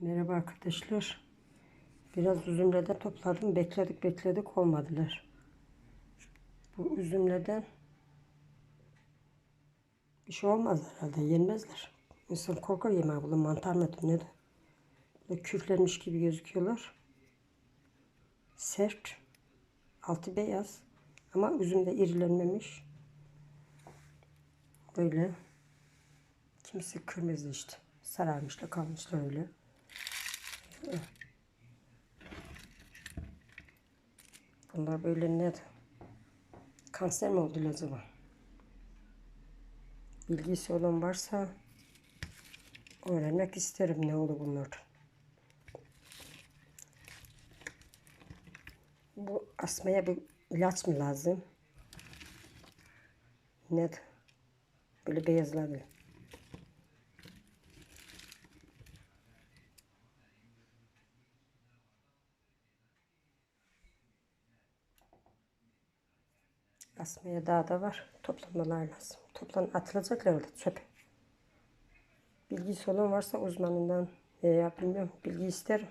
Merhaba arkadaşlar. Biraz üzümlerden topladım. Bekledik bekledik olmadılar. Bu üzümlerden bir şey olmaz herhalde. Yenmezler. İnsan korkar yemeğe bunu mantar mıdır ne de. Böyle küflenmiş gibi gözüküyorlar. Sert. Altı beyaz. Ama üzüm de irilenmemiş. Böyle. Kimisi kırmızı işte. Sararmışlar kalmışlar öyle. Bunlar böyle ne? Kanser mi oldu acaba? Bilgisi olan varsa öğrenmek isterim ne oldu bunlar. Bu asmaya bir ilaç mı lazım? Ne? Böyle beyazladı. Asmaya daha da var. Toplamalar lazım. Toplan atılacaklar orada çöpe. Bilgisi olan varsa uzmanından veya bilmiyorum bilgi isterim.